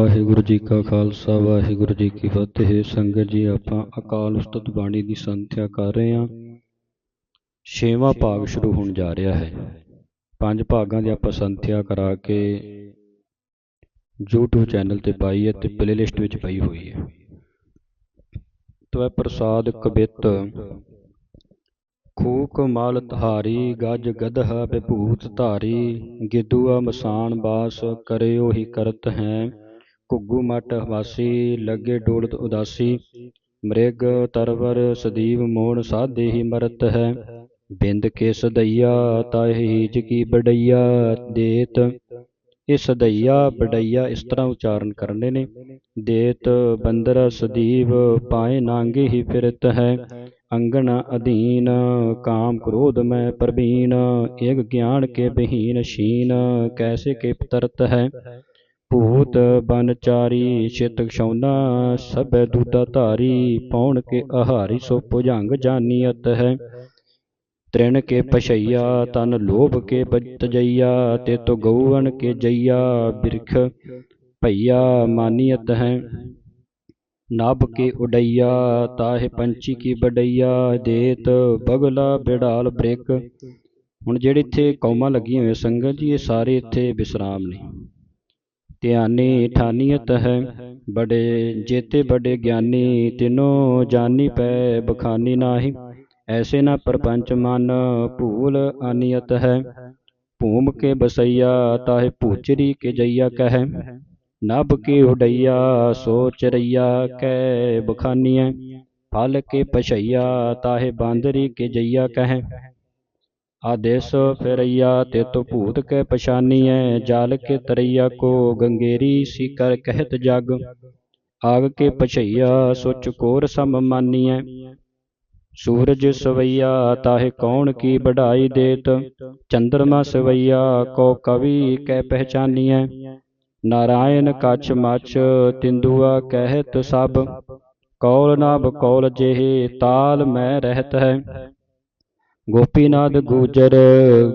ਵਾਹਿਗੁਰੂ ਜੀ ਕਾ ਖਾਲਸਾ, ਵਾਹਿਗੁਰੂ ਜੀ ਕੀ ਫਤਿਹ। ਸੰਗਤ ਜੀ, ਆਪਾਂ ਅਕਾਲ ਉਸਤਤ ਬਾਣੀ ਦੀ ਸੰਥਿਆ ਕਰ ਰਹੇ ਹਾਂ। ਛੇਵਾਂ ਭਾਗ ਸ਼ੁਰੂ ਹੋਣ ਜਾ ਰਿਹਾ ਹੈ। ਪੰਜ ਭਾਗਾਂ ਦੀ ਆਪਾਂ ਸੰਥਿਆ ਕਰਾ ਕੇ YouTube ਚੈਨਲ ਤੇ ਪਾਈ ਹੈ ਤੇ ਪਲੇਲਿਸਟ ਵਿੱਚ ਪਈ ਹੋਈ ਹੈ। ਤਵੈ ਪ੍ਰਸਾਦ ਕਬਿਤ, ਖੂਕ ਮਲ ਧਾਰੀ, ਗਜ ਗਦਹ ਵਿਭੂਤ ਧਾਰੀ ਗਿਦੂਆ ਮਸਾਨ ਬਾਸ, ਕਰਿਓ ਹੀ ਕਰਤ ਹੈ। ਘੁੱਗੂ ਮਟ ਵਾਸੀ ਲੱਗੇ ਡੋਲਤ ਉਦਾਸੀ। ਮ੍ਰਿਗ ਤਰਵਰ ਸਦੀਵ ਮੋਣ ਸਾਧੇ ਮਰਤ ਹੈ। ਬਿੰਦ ਕੇ ਸਦਈਆ ਤਾਹੀ ਜ ਬੜਈਆ ਦੇਤ। ਇਹ ਸਦਈਆ ਬੜਈਆ ਇਸ ਤਰ੍ਹਾਂ ਉਚਾਰਨ ਕਰਨੇ ਨੇ। ਦੇਤ ਬੰਦਰ ਸਦੀਵ ਪਾਏ ਨਾਂਗੇ ਹੀ ਫਿਰਤ ਹੈ। ਅੰਗਣ ਅਧੀਨ ਕਾਮ ਕ੍ਰੋਧ ਮੈਂ ਪ੍ਰਬੀਨ। ਏਕ ਗਿਆਨ ਕੇ ਬਹੀਨ ਸ਼ੀਨ, ਕੈਸੇ ਕੇ ਪਤਰਤ ਹੈ। ਭੂਤ ਬਨਚਾਰੀ ਚਿਤ ਕਛੌਨਾ ਸਭੈ ਦੂਤਾ ਧਾਰੀ, ਪੌਣ ਕੇ ਆਹਾਰੀ ਸੋ ਭੁਜੰਗ ਜਾਨੀਅਤ ਹੈ। ਤ੍ਰਿਣ ਕੇ ਪਛਈਆ, ਤਨ ਲੋਭ ਕੇ ਬਤਜਈਆ ਤੇ ਤੋ ਗਊਵਨ ਕੇ ਜਈਆ, ਬਿਰਖ ਭਈਆ ਮਾਨੀਅਤ ਹੈ। ਨਭ ਕੇ ਉਡਈਆ, ਤਾਹੇ ਪੰਛੀ ਕੀ ਬਡਈਆ ਦੇਤ ਬਗਲਾ ਬਿੜਾਲ ਬ੍ਰਿਕ। ਹੁਣ ਜਿਹੜੇ ਇੱਥੇ ਕੌਮਾਂ ਲੱਗੀਆਂ ਹੋਈਆਂ ਸੰਗਤ ਜੀ, ਇਹ ਸਾਰੇ ਇੱਥੇ ਵਿਸਰਾਮ ਨੇ। ਧਿਆਨੀ ਠਾਨੀਅਤ ਹੈ। ਬੜੇ ਜੇਤੇ ਬੜੇ ਗਿਆਨੀ, ਤਿਨੋ ਜਾਨੀ ਪੈ ਬਖਾਨੀ ਨਾਹੀ। ਐਸੇ ਨਾ ਪਰਪੰਚ ਮਨ ਭੂਲ ਆਨੀਅਤ ਹੈ। ਭੂਮ ਕੇ ਬਸਈਆ ਤਾਹੇ ਭੂਚਰੀ ਕੇ ਜਈਆ ਕਹੈ। ਨਭ ਕੇ ਉਡਈਆ ਸੋ ਚਰਈਆ ਕੈ ਬਖਾਨੀਐ। ਫਲ ਕੇ ਪਛਈਆ ਤਾਹੇ ਬਾਂਦਰੀ ਕੇ ਜਈਆ ਕਹੈ। ਆਦੇਸ ਫਿਰਈਆ ਤੇ ਤੋ ਭੂਤ ਕੇ ਪਛਾਨੀਐ, ਜਾਲ ਕੇ ਤਰਈਆ ਕੋ, ਗੰਗੇਰੀ ਸੀ ਕਰ ਕਹਿਤ ਜਗ। ਆਗ ਕੇ ਪਛਈਆ ਸੋ ਚਕੋਰ ਸਮ ਮਾਨੀਐ। ਸੂਰਜ ਸਵਈਆ, ਤਾਹੇ ਕੌਣ ਕੀ ਬਢਾਈ ਦੇਤ। ਚੰਦਰਮਾ ਸਵਈਆ, ਕੋ ਕਵੀ ਕਹਿ ਪਹਿਚਾਨੀਐ। ਨਾਰਾਇਣ ਕਛ ਮਛ, ਤਿੰਦੂਆ ਕਹਿਤ ਸਭ। ਕੌਲ ਨਾਭ ਕੌਲ ਜਿਹੇ, ਤਾਲ ਮੈਂ ਰਹਿਤ ਹੈ। ਗੋਪੀਨਾਥ ਗੂਜਰ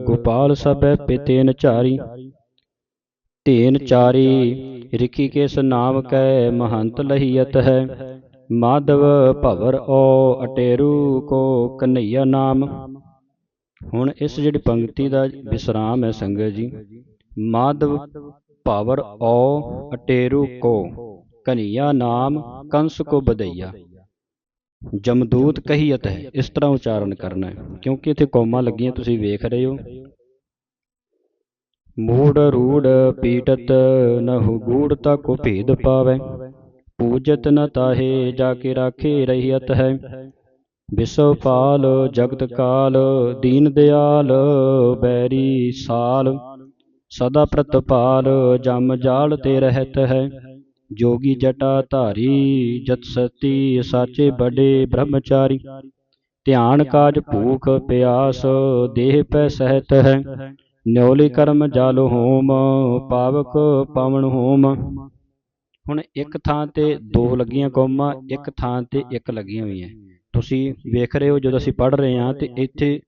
ਗੋਪਾਲ ਸਭੈ ਪਿਤੇਨ ਚਾਰੀ। ਤੇਨ ਚਾਰੀ ਰਿਖੀਕੇਸ ਨਾਮ ਕੈ ਮਹੰਤ ਲਹੀਅਤ ਹੈ। ਮਾਧਵ ਭਵਰ ਓ ਅਟੇਰੂ ਕੋ ਕਨਈਆ ਨਾਮ। ਹੁਣ ਇਸ ਜਿਹੜੀ ਪੰਕਤੀ ਦਾ ਵਿਸਰਾਮ ਹੈ ਸੰਗਤ ਜੀ ਮਾਧਵ ਭਵਰ ਓ ਅਟੇਰੂ ਕੋ ਕਨਈਆ ਨਾਮ ਕੰਸ ਕੋ ਬਦਈਆ। ਜਮਦੂਤ ਕਹੀਅਤ ਹੈ, ਇਸ ਤਰ੍ਹਾਂ ਉਚਾਰਨ ਕਰਨਾ ਹੈ। ਕਿਉਂਕਿ ਇੱਥੇ ਕੌਮਾਂ ਲੱਗੀਆਂ, ਤੁਸੀਂ ਵੇਖ ਰਹੇ ਹੋ। ਮੂੜ ਰੂੜ ਪੀਟਤ ਨਹੁ ਗੂੜਤਾ ਕੋ ਭੇਦ ਪਾਵੈ। ਪੂਜਤ ਨ ਤਾਹੇ ਜਾ ਕੇ ਰਾਖੇ ਰਹੀਅਤ ਹੈ। ਵਿਸਵ ਪਾਲ ਜਗਤ ਕਾਲ, ਦੀਨ ਦਿਆਲ ਬੈਰੀ ਸਾਲ। ਸਦਾ ਪ੍ਰਤਪਾਲ ਜਮ ਜਾਲ ਤੇ ਰਹਿਤ ਹੈ। ਜੋਗੀ ਜਟਾ ਧਾਰੀ ਜਤ ਸਤੀ ਸਾਚੇ ਬੜੇ ਬ੍ਰਹਮਚਾਰੀ। ਧਿਆਨ ਕਾਜ ਭੂਖ ਪਿਆਸ, ਦੇਹ ਪੈ ਸਹਿਤ ਹੈ। ਨਿਉਲੀ ਕਰਮ ਜਲ ਹੋਮ, ਪਾਵਕ ਪਵਨ ਹੋਮ। ਹੁਣ ਇੱਕ ਥਾਂ ਤੇ ਦੋ ਲੱਗੀਆਂ ਕੌਮਾਂ, ਇੱਕ ਥਾਂ ਤੇ ਇੱਕ ਲੱਗੀਆਂ ਹੋਈਆਂ। ਤੁਸੀਂ ਵੇਖ ਰਹੇ ਹੋ, ਜਦੋਂ ਅਸੀਂ ਪੜ੍ਹ ਰਹੇ ਹਾਂ, ਤੇ ਇੱਥੇ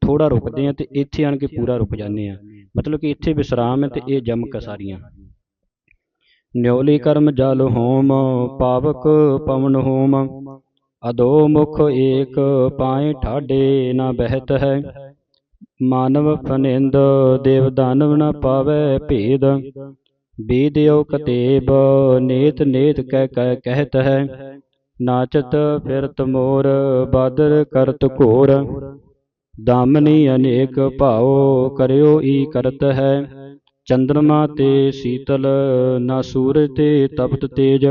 ਥੋੜਾ ਰੁਕਦੇ ਹਾਂ ਤੇ ਇੱਥੇ ਆਣ ਕੇ ਪੂਰਾ ਰੁਕ ਜਾਂਦੇ ਹਾਂ। ਮਤਲਬ ਕਿ ਇੱਥੇ ਵਿਸਰਾਮ ਹੈ ਤੇ ਇਹ ਜਮ ਕਸਾਰੀਆਂ ਨਿਉਲੀ ਕਰਮ ਜਲ ਹੋਮ, ਪਾਵਕ ਪਵਨ ਹੋਮ। ਅਦੋ ਮੁਖ ਏਕ ਪਾਏ ਠਾਡੇ ਨਾ ਬਹਿਤ ਹੈ। ਮਾਨਵ ਫਨਿੰਦ, ਦੇਵ ਦਾਨਵ ਨ ਪਾਵੈ ਭੇਦ। ਬੀਦਿਓ ਕਤੇਬ ਨੇਤ ਨੇਤ ਕਹਿ ਕਹਿ ਕਹਿਤ ਹੈ। ਨਾਚਤ ਫਿਰਤ ਮੋਰ, ਬਾਦਰ ਕਰਤ ਘੋਰ। ਦਾਮਨੀ ਅਨੇਕ ਭਾਉ, ਕਰਿਓ ਈ ਕਰਤ ਹੈ। ਚੰਦਰਮਾ ਤੇ ਸੀਤਲ, ਨਾ ਸੂਰਜ ਤੇ ਤਪਤ ਤੇਜ।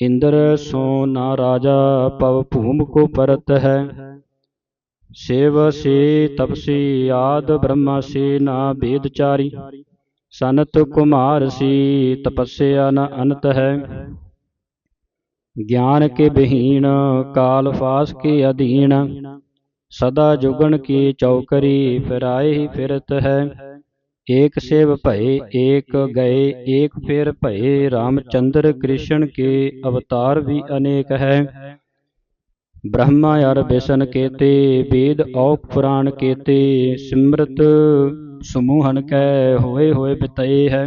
ਇੰਦਰ, ਸੋ ਨਾ ਰਾਜਾ ਪਵ ਭੂਮ ਕੋ ਪਰਤ ਹੈ। ਸੇਵ ਸੇ ਤਪਸੀ ਆਦ ਬ੍ਰਹਮਾ ਸੇ, ਨਾ ਬੇਦਚਾਰੀ ਸਨਤ ਕੁਮਾਰ ਸੀ, ਤਪੱਸਿਆ ਨ ਅਨਤ ਹੈ। ਗਿਆਨ ਕੇ ਬਹੀਣ, ਕਾਲ ਫਾਸ ਕੇ ਅਧੀਨ। ਸਦਾ ਜੁਗਣ ਕੀ ਚੌਕਰੀ ਫਿਰਾਏ ਹੀ ਫਿਰਤ ਹੈ। ਏਕ ਸੇਵ ਭਏ ਏਕ ਗਏ ਏਕ ਫਿਰ ਭਏ ਰਾਮਚੰਦਰ ਕ੍ਰਿਸ਼ਨ ਕੇ ਅਵਤਾਰ ਵੀ ਅਨੇਕ ਹੈ। ਬ੍ਰਹਮਾ ਅਰ ਬਿਸ਼ਨ ਕੇਤੇ ਵੇਦ ਔਕ ਪੁਰਾਣ ਕੇਤੇ ਸਿਮਰਤ ਸਮੂਹਨ ਕੈ ਹੋਏ ਹੋਏ ਬਿਤਏ ਹੈ।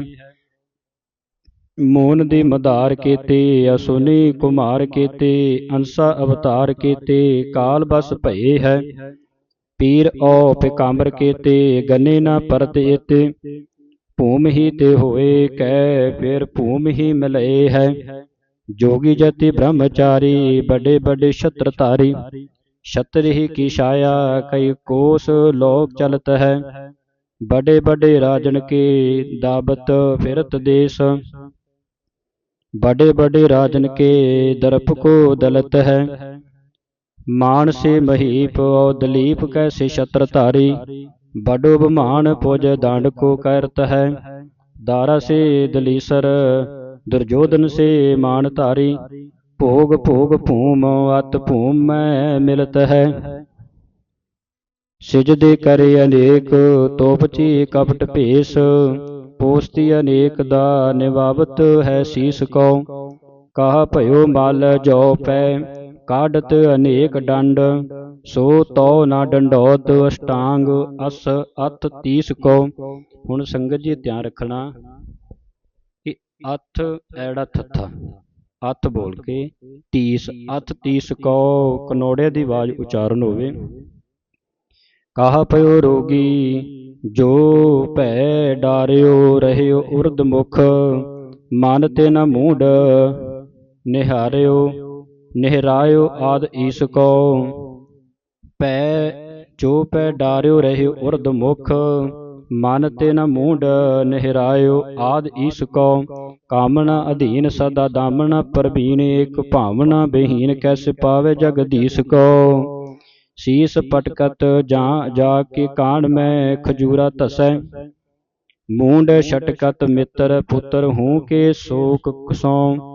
ਮੋਨ ਦੀ ਮਧਾਰ ਕੀਤੇ ਅਸੁਨੀ ਕੁਮਾਰ ਕੀਤੇ ਅੰਸਾ ਅਵਤਾਰ ਕੀਤੇ ਕਾਲ ਬਸ ਭਏ ਹੈ। पीर औप कामर केते गने न परत एते भूम ही ते होए कै फिर भूम ही मिले है जोगी जति ब्रह्मचारी बड़े बड़े शत्र तारी ही की छाया कई कोस लोक चलत है। बड़े बड़े राजन के दावत फिरत देश बड़े बड़े राजन के दर्प को दलत है। ਮਾਨਸੇ ਮਹੀਪ ਔ ਦਲੀਪ ਕੈਸੇ ਛਤਰ ਧਾਰੀ ਬਡੋ ਬਮਾਨ ਪੁਜ ਦੰਡ ਕੋ ਕਰਤ ਹੈ। ਦਾਰਾ ਸੇ ਦਲੀਸਰ ਦੁਰਜੋਧਨ ਸੇ ਮਾਨ ਧਾਰੀ। ਭੋਗ ਭੋਗ ਭੂਮ, ਅਤ ਭੂਮ ਮੈਂ ਮਿਲਤ ਹੈ। ਸਿਜਦੇ ਕਰੇ ਅਨੇਕ, ਤੋਪਚੀ ਕਪਟ ਭੇਸ। ਪੋਸਤੀ ਅਨੇਕ ਦਾ ਨਿਵਾਵਤ ਹੈ ਸੀਸ ਕੋ ਕਾਹ ਭਇਓ ਮਲ ਜੋ ਪੈ। ਕਾਢਤ ਅਨੇਕ ਡੰਡ, ਸੋ ਤੋ ਨਾ ਡੰਡੋਤ ਅਸ਼ਟਾਂਗ, ਅਸ ਅਤ ਤੀਸ ਕੋ। ਹੁਣ ਸੰਗਤ ਜੀ ਧਿਆਨ ਰੱਖਣਾ ਕਿ ਅਥ ਐੜਾ ਥੱਥਾ ਅਥ ਬੋਲ ਕੇ ਤੀਸ, ਅਥ ਤੀਸ ਕੋ ਕਨੋੜੇ ਦੀ ਆਵਾਜ਼ ਉਚਾਰਨ ਹੋਵੇ। ਕਾਹ ਪਇਓ ਰੋਗੀ, ਜੋ ਭੈ ਡਾਰਿਓ ਰਹਿਓ ਉਰਦ ਮੁਖ। ਮਨ ਤੇ ਨਾ ਮੂਡ ਨਿਹਾਰਿਓ ਨਿਹਰਾਇਓ ਆਦ ਈਸ ਕੋ। ਭੈ, ਜੋ ਭੈ ਡਾਰਿਓ ਰਹਿਓ ਉਰਦ ਮੁਖ, ਮਨ ਤੇ ਨ ਮੂਡ ਨਿਹਰਾਇਓ ਆਦ ਈਸ ਕੋ। ਕਾਮਣਾ ਅਧੀਨ ਸਦਾ ਦਾਮਣਾ ਪ੍ਰਬੀਨ ਏਕ ਭਾਵਨਾ ਬਹੀਨ ਕੈਸੇ ਪਾਵੇ ਜਗਦੀਸ਼ ਕੋ। ਸੀਸ ਪਟਕਤ ਜਾਂ ਜਾ ਕੇ ਕਾਣ ਮੈਂ ਖਜੂਰਾ ਧਸੈ, ਮੂੰਡ ਛਟਕਤ ਮਿੱਤਰ ਪੁੱਤਰ ਹੂੰ ਕੇ ਸੋਕ ਕਸੋਂ।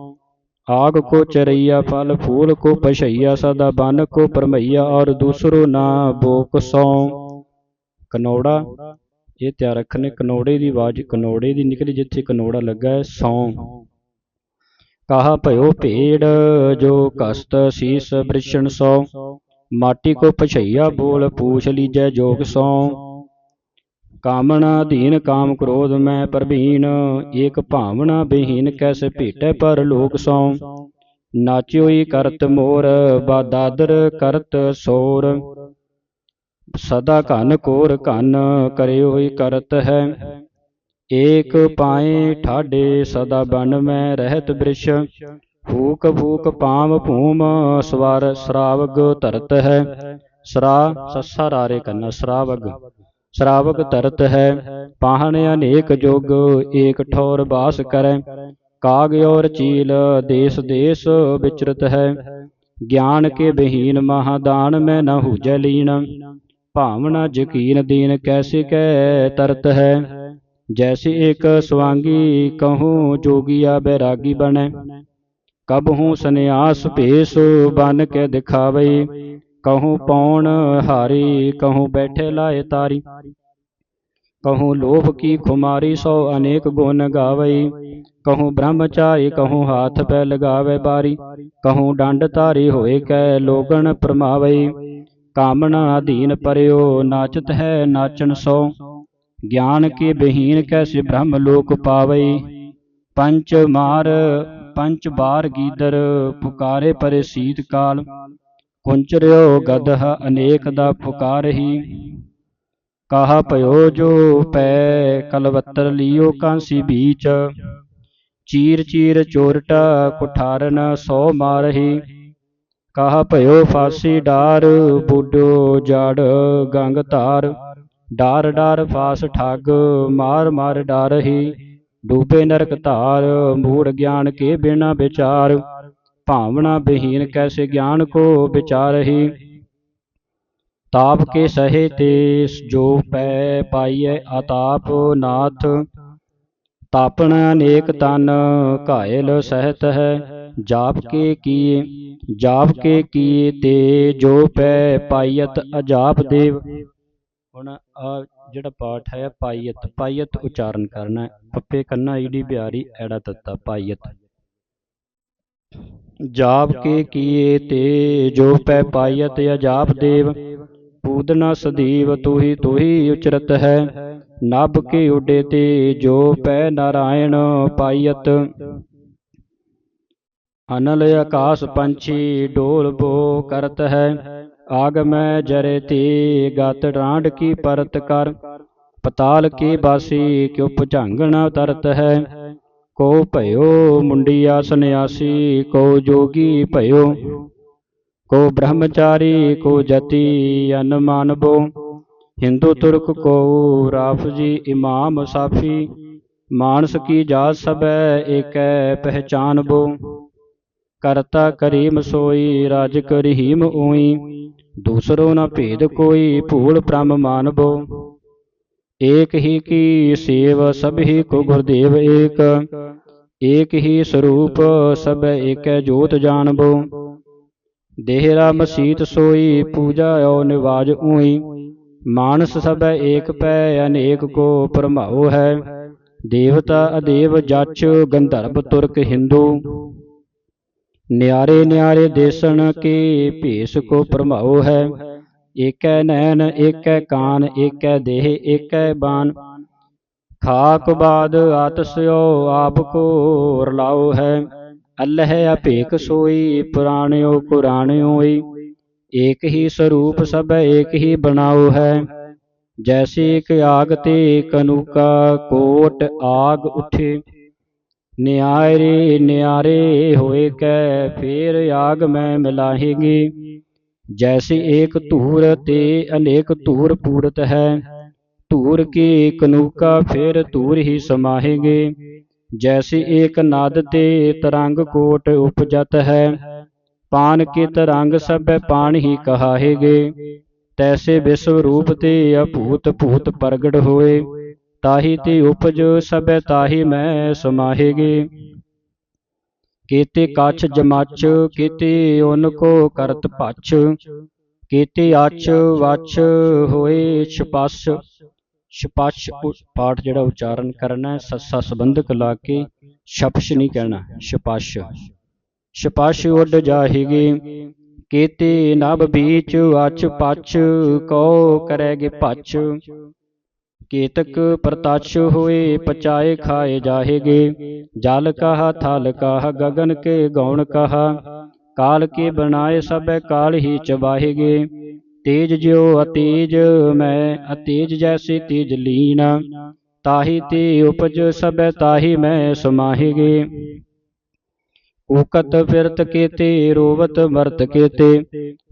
ਆਗ ਕੋ ਚਰਈਆ, ਫਲ ਫੂਲ ਕੋ ਪਛਈਆ, ਸਦਾ ਬਨ ਕੋ ਪਰਮਈਆ, ਔਰ ਦੂਸਰੋ ਨਾ ਬੋਕ ਸੋ। ਕਨੌੜਾ, ਇਹ ਧਿਆਨ ਰੱਖਣੇ, ਕਨੋੜੇ ਦੀ ਆਵਾਜ਼, ਕਨੋੜੇ ਦੀ ਨਿਕਲੀ ਜਿੱਥੇ ਕਨੋੜਾ ਲੱਗਾ ਹੈ, ਸੌ। ਕਹਾ ਭਇਓ ਭੇੜ ਜੋ ਕਸਤ ਸੀਸ ਬ੍ਰਿਸ਼ਣ ਸੋ। ਮਾਟੀ ਕੋ ਪਛਈਆ, ਬੋਲ ਪੂਛ ਲੀਜੈ ਜੋਗ ਸੋ। ਕਾਮਣਾ ਅਧੀਨ ਕਾਮ ਕ੍ਰੋਧ ਮੈਂ ਪ੍ਰਭੀਨ ਏਕ ਭਾਵਨਾ ਬਹੀਨ ਕੈਸੇ ਭੇਟੈ ਪਰ ਲੋਕ ਸੋ। ਨਾਚਿਓਈ ਕਰਤ ਮੋਰ ਬਾਦਾਦਰ ਕਰਤ ਸੋਰ। ਸਦਾ ਘਨ ਕੋਰ ਘਨ ਕਰਿਓਈ ਕਰਤ ਹੈ। ਏਕ ਪਾਏ ਠਾਡੇ ਸਦਾ ਬਨ ਮੈਂ ਰਹਿਤ ਬ੍ਰਿਸ਼। ਫੂਕ ਫੂਕ ਪਾਮ ਭੂਮ ਸਵਰ ਸ਼ਰਾਵਗ ਧਰਤ ਹੈ। ਸਰਾ, ਸੱਸਾ ਰਾਰੇ ਕਰਨਾ ਸ਼ਰਾਵਗ। ਸ਼ਰਾਵਕ ਤਰਤ ਹੈ, ਪਾਹਣ ਅਨੇਕ ਜੋਗ, ਏਕ ਠੌਰ ਬਾਸ ਕਰੈ। ਕਾਗ ਔਰ ਚੀਲ, ਦੇਸ ਦੇਸ ਵਿਚਰਤ ਹੈ। ਗਿਆਨ ਕੇ ਬਹੀਨ ਮਹਾਦਾਨ ਮੈਂ ਨਾ ਹੂਜੈ ਲੀਨ। ਭਾਵਨਾ ਯਕੀਨ ਦੀਨ ਕੈਸੇ ਕੈ ਤਰਤ ਹੈ। ਜੈਸੇ ਇੱਕ ਸਵਾਂਗੀ ਕਹੂੰ ਜੋਗੀਆ ਬੈਰਾਗੀ ਬਣੈ। ਕਬਹੂ ਸੰਨਿਆਸ ਭੇਸ, ਬਨ ਕੇ ਦਿਖਾਵੇ। ਕਹੂੰ ਪੌਣ ਹਾਰੀ ਕਹੂੰ ਬੈਠੇ ਲਾਏ ਤਾਰੀ ਕਹੂੰ ਲੋਭ ਕੀ ਖੁਮਾਰੀ ਸੋ ਅਨੇਕ ਗੁਣ ਗਾਵਈ ਕਹੂੰ ਬ੍ਰਹਮਚਾਰੀ ਕਹੂੰ ਹਾਥ ਪੈ ਲਗਾਵੇ ਬਾਰੀ ਕਹੂੰ ਡੰਡ ਧਾਰੀ ਹੋਏ ਕੈ ਲੋਗਣ ਪਰਮਾਵਈ ਕਾਮਨਾ ਅਧੀਨ ਪਰਿਓ ਨਾਚਤ ਹੈ ਨਾਚਨ ਸੋ ਗਿਆਨ ਕੇ ਬਹੀਨ ਕੈਸੇ ਬ੍ਰਹਮ ਲੋਕ ਪਾਵਈ ਪੰਚ ਮਾਰ ਪੰਚ ਬਾਰ ਗੀਦਰ ਪੁਕਾਰੇ ਪਰੇ ਸੀਤ ਕਾਲ ਕੁੰਚਰਿਓ ਗਦਹ ਅਨੇਕ ਦਾ ਪੁਕਾਰਹੀ। ਕਾਹ ਭਇਓ ਜੋ ਪੈ ਕਲਵੱਤਰ ਲਿਓ ਕਾਂਸੀ ਬੀਚ। ਚੀਰ ਚੀਰ ਚੋਰਟ ਕੁਠਾਰਨ ਸੋ ਮਾਰਹੀ। ਕਾਹ ਭਇਓ ਫਾਸੀ ਡਾਰ ਬੁੱਢੋ ਜੜ ਗੰਗ ਧਾਰ। ਡਾਰ ਡਾਰ ਫਾਸ ਠੱਗ ਮਾਰ ਮਾਰ ਡਾਰਹੀ। ਡੂਬੇ ਨਰਕ ਧਾਰ ਮੂੜ ਗਿਆਨ ਕੇ ਬਿਨਾ ਵਿਚਾਰ। ਭਾਵਨਾ ਬਹੀਨ ਕੈਸੇ ਗਿਆਨ ਕੋ ਵਿਚਾਰਹੀ। ਤਾਪ ਕੇ ਸਹੇ ਤੇ ਜੋ ਪੈ ਪਾਈਐ ਆਤਾਪ ਨਾਥ। ਤਾਪਣ ਅਨੇਕ ਤਨ ਘਾਇਲ ਸਹਿਤ ਹੈ, ਜਾਪ ਕੇ ਕੀਏ, ਜਾਪ ਕੇ ਕੀਏ ਤੇ ਜੋ ਪੈ ਪਾਈਅਤ ਅਜਾਪ ਦੇਵ। ਹੁਣ ਆ ਜਿਹੜਾ ਪਾਠ ਹੈ ਪਾਈਅਤ ਪਾਈਅਤ ਉਚਾਰਨ ਕਰਨਾ ਹੈ। ਪੱਪੇ ਕੰਨਾ ਈਡੀ ਬਿਹਾਰੀ ਐੜਾ ਤੱਤਾ ਪਾਈਅਤ ਜਾਪ ਕੇ ਕੀਏ ਤੇ ਜੋ ਪੈ ਪਾਈਅਤ ਅਜਾਪ ਦੇਵ। ਪੂਦਨਾ ਸਦੀਵ ਤੁਹੀ ਤੁਹੀ ਉਚਰਤ ਹੈ। ਨਭ ਕੇ ਉਡੇ ਤੇ ਜੋ ਪੈ ਨਾਰਾਇਣ ਪਾਈਅਤ ਅਨਲ ਆਕਾਸ ਪੰਛੀ ਡੋਲ ਬੋ ਕਰਤ ਹੈ। ਆਗ ਮੈਂ ਜਰੇ ਤੇ ਗਤ ਰਾਂਡ ਕੀ ਪਰਤ ਕਰ। ਪਤਾਲ ਕੀ ਬਾਸੀ ਕਿਉ ਭੁਜੰਗਣ ਤਰਤ ਹੈ। ਕੋ ਭਇਓ ਮੁੰਡਿਆ ਸੰਨਿਆਸੀ, ਕੋ ਜੋਗੀ ਭਇਓ। ਕੋ ਬ੍ਰਹਮਚਾਰੀ, ਕੋ ਜਤੀ ਅਨ ਮਾਨਬੋ ਹਿੰਦੂ ਤੁਰਕ ਕੋ ਰਾਫਜੀ ਇਮਾਮ ਸਾਫੀ। ਮਾਨਸ ਕੀ ਜਾਤ ਸਬੈ ਏਕੈ ਪਹਿਚਾਨਬੋ ਕਰਤਾ ਕਰੀਮ ਸੋਈ, ਰਾਜ ਕਰੀਮ ਓਈ ਦੂਸਰੋ ਨਾ ਭੇਦ ਕੋਈ ਭੂਲ ਬ੍ਰਹਮ ਮਾਨਬੋ ਏਕ ਹੀ ਕੀ ਸੇਵ ਸਭ ਹੀ ਕੋ ਗੁਰਦੇਵ ਏਕ ਏਕ ਹੀ ਸਰੂਪ ਸਭ ਏਕੈ ਜੋਤ ਜਾਣਬੋ। ਦੇਹਰਾ ਮਸੀਤ ਸੋਈ, ਪੂਜਾ ਓ ਨਿਵਾਜ ਊਈ, ਮਾਨਸ ਸਭੈ ਏਕ ਪੈ ਅਨੇਕ ਕੋ ਪਰਮਾਉ ਹੈ। ਦੇਵਤਾ ਅਦੇਵ ਜਚ ਗੰਧਰਵ ਤੁਰਕ ਹਿੰਦੂ, ਨਿਆਰੇ ਨਿਆਰੇ ਦੇਸਣ ਕੇ ਭੇਸ ਕੋ ਪਰਮਾਉ ਹੈ। ਏਕੈ ਨੈਣ, ਏਕੈ ਕਾਨ, ਏਕੈ ਦੇਹ, ਏਕੈ ਬਾਨ ਖਾਕ ਬਾਦ ਆਤਸਿਓ ਆਪ ਕੋ ਰਲਾਉ ਹੈ। ਅੱਲਹ ਅਪੇਕ ਸੋਈ, ਪੁਰਾਣਿਓ ਕੁਰਾਣਿਓਈ ਏਕ ਹੀ ਸਰੂਪ ਸਭ, ਏਕ ਹੀ ਬਣਾਉ ਹੈ। ਜੈਸੇ ਇੱਕ ਆਗ ਤੇ ਕਨੁਕਾ ਕੋਟ ਆਗ ਉਠੇ। ਨਿਆਰੇ ਨਿਆਰੇ ਹੋਏ ਕੈ, ਫੇਰ ਆਗ ਮੈਂ ਮਿਲਾਹੇਗੀ। ਜੈਸੇ ਏਕ ਧੂਰ ਤੇ ਅਨੇਕ ਧੂਰ ਪੂਰਤ ਹੈ ਧੂਰ ਕੀ ਕਨੁਕਾ ਫੇਰ ਧੂਰ ਹੀ ਸਮਾਹੇਗੇ ਜੈਸੇ ਏਕ ਨਦ ਤੇ ਤਰੰਗ ਕੋਟ ਉਪਜਤ ਹੈ ਪਾਨ ਕੇ ਤਰੰਗ ਸਭ ਪਾਣ ਹੀ ਕਹਾਹੇਗੇ ਤੈਸੇ ਵਿਸ਼ਵ ਰੂਪ ਤੇ ਅਭੂਤ ਭੂਤ ਪ੍ਰਗਟ ਹੋਏ ਤਾਹੀ ਤੇ ਉਪਜ ਸਭੈ ਤਾਹੀ ਮੈਂ ਸਮਾਹੇਗੇ ਕੀਤੇ ਕਛ ਜਮਚ ਕੀਤੇ ਉਨ ਕੋ ਕਰਤ ਭਛ ਕੀਤੇ ਅਛ ਵਛ ਹੋਏ ਛਪਸ। ਛਪਛ ਪਾਠ ਜਿਹੜਾ ਉਚਾਰਨ ਕਰਨਾ ਹੈ ਸੱਸਾ ਸੰਬੰਧਕ ਲਾ ਕੇ ਛਪਛ ਨਹੀਂ ਕਹਿਣਾ ਛਪਛ ਛਪਛ ਉੱਡ ਜਾਹੀਗੇ ਕੀਤੇ ਨਭ ਬੀਚ ਅਛ ਪਛ ਕਉ ਕਰੇਗੇ ਭਛ ਕੇਤਕ ਪ੍ਰਤਛ ਹੋਏ, ਪਚਾਏ ਖਾਏ ਜਾਹੇਗੇ। ਜਲ ਕਹਾ, ਥਲ ਕਹਾ ਗगन ਕੇ ਗੌਣ ਕਹਾ। ਕਾਲ ਕੇ ਬਣਾਏ ਸਭੈ ਕਾਲ ਹੀ ਚਬਾਹੇਗੇ। ਤੇਜ ਜਿਉ ਅਤੇਜ, ਮੈਂ ਅਤੇਜ ਜੈਸੇ ਤੇਜ ਲੀਨ। ਤਾਹੀ ਤੇ ਉਪਜ ਸਭੈ ਤਾਹੀ ਮੈਂ ਸਮਾਹੇਗੇ। ਉਕਤ ਫਿਰਤ ਕੀਤੇ, ਰੋਵਤ ਮਰਤ ਕੀਤੇ।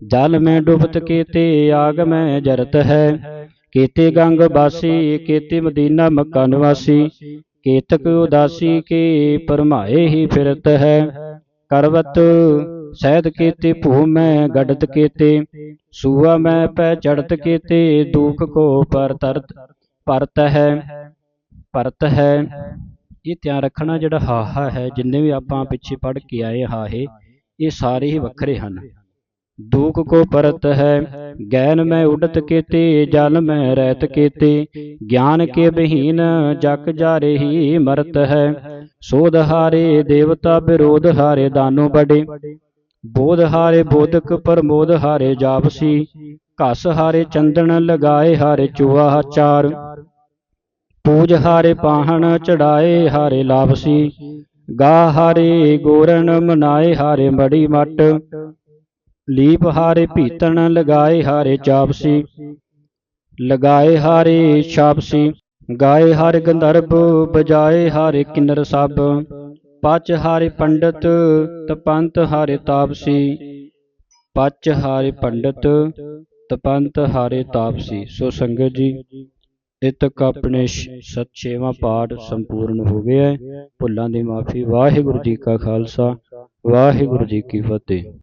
ਜਲ ਮੈਂ ਡੁਬਤ ਕੀਤੇ, ਆਗ ਮੈਂ ਜਰਤ ਹੈ। ਕੀਤੇ ਗੰਗ ਬਾਸੀ ਕੀਤੇ ਮਦੀਨਾ ਮੱਕਾ ਨਿਵਾਸੀ ਕੇਤਕ ਉਦਾਸੀ ਕੇ ਪਰਮਾਏ ਹੀ ਫਿਰਤ ਹੈ। ਕਰਵਤ ਸਹਿਦ ਕੀਤੇ, ਭੂ ਮੈਂ ਗੜਤ ਕੀਤੇ, ਸੂਆ ਮੈਂ ਪੈ ਚੜਤ ਕੀਤੇ, ਦੂਖ ਕੋ ਪਰ ਤਰਤ ਪਰਤ ਹੈ ਪਰਤ ਹੈ। ਇਹ ਧਿਆਨ ਰੱਖਣਾ ਜਿਹੜਾ ਹਾਹਾ ਹੈ, ਜਿੰਨੇ ਵੀ ਆਪਾਂ ਪਿੱਛੇ ਪੜ ਕੇ ਆਏ ਹਾਹੇ, ਇਹ ਸਾਰੇ ਹੀ ਵੱਖਰੇ ਹਨ। ਦੂਖ ਕੋ ਪਰਤ ਹੈ, ਗੈਨ ਮੈਂ ਉਡਤ ਕੀਤੇ, ਜਲ ਮੈਂ ਰਹਿਤ ਕੇਤੇ। ਗਿਆਨ ਕੇ ਬਹੀਨ ਜਗ ਜਾਰੇ ਹੀ ਮਰਤ ਹੈ। ਸੋਧ ਹਾਰੇ ਦੇਵਤਾ ਵਿਰੋਧ ਹਾਰੇ ਦਾਨੋ ਬੜੇ। ਬੋਧ ਹਾਰੇ ਬੋਧਕ ਪਰਮੋਧ ਹਾਰੇ ਜਾਪਸੀ। ਘਸ ਹਾਰੇ ਚੰਦਨ ਲਗਾਏ ਹਾਰੇ ਚੁਆ ਚਾਰ। ਪੂਜ ਹਾਰੇ ਪਾਹਣ ਚੜਾਏ ਹਾਰੇ ਲਾਭਸੀ ਗਾ ਹਾਰੇ ਗੋਰਨ ਮਨਾਏ ਹਾਰੇ ਮੜੀ ਮਟ। ਲੀਪ ਹਾਰੇ ਭੀਤਣ, ਲਗਾਏ ਹਾਰੇ ਚਾਪਸੀ। ਲਗਾਏ ਹਾਰੇ ਛਾਪਸੀ, ਗਾਏ ਹਾਰੇ ਗੰਧਰਬ ਬਜਾਏ ਹਾਰੇ ਕਿੰਨਰ ਸਭ ਪਚ ਹਾਰੇ ਪੰਡਤ, ਤਪੰਤ ਹਾਰੇ ਤਾਪਸੀ। ਪਚ ਹਾਰੇ ਪੰਡਤ, ਤਪੰਤ ਹਾਰੇ ਤਾਪਸੀ। ਸੋ ਸੰਗਤ ਜੀ ਇਹ ਤੱਕ ਆਪਣੇ ਸੱਚੇਵਾ ਪਾਠ ਸੰਪੂਰਨ ਹੋ ਗਿਆ ਹੈ। ਭੁੱਲਾਂ ਦੀ ਮਾਫੀ। ਵਾਹਿਗੁਰੂ ਜੀ ਕਾ ਖਾਲਸਾ, ਵਾਹਿਗੁਰੂ ਜੀ ਕੀ ਫਤਿਹ।